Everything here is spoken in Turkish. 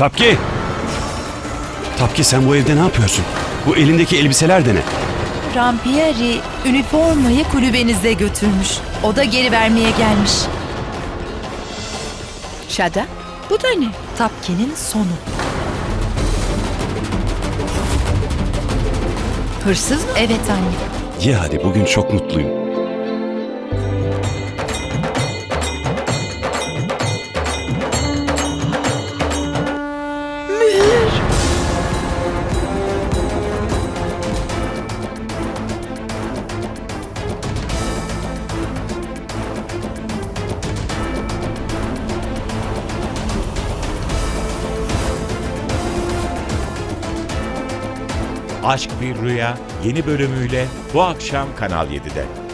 Tapki! Tapki sen bu evde ne yapıyorsun? Bu elindeki elbiseler de ne? Rampieri üniformayı kulübenize götürmüş. O da geri vermeye gelmiş. Şada, bu da ne? Tapki'nin sonu. Hırsız mı? Evet anne. Ye hadi bugün çok mutluyum. Aşk Bir Rüya yeni bölümüyle bu akşam Kanal 7'de.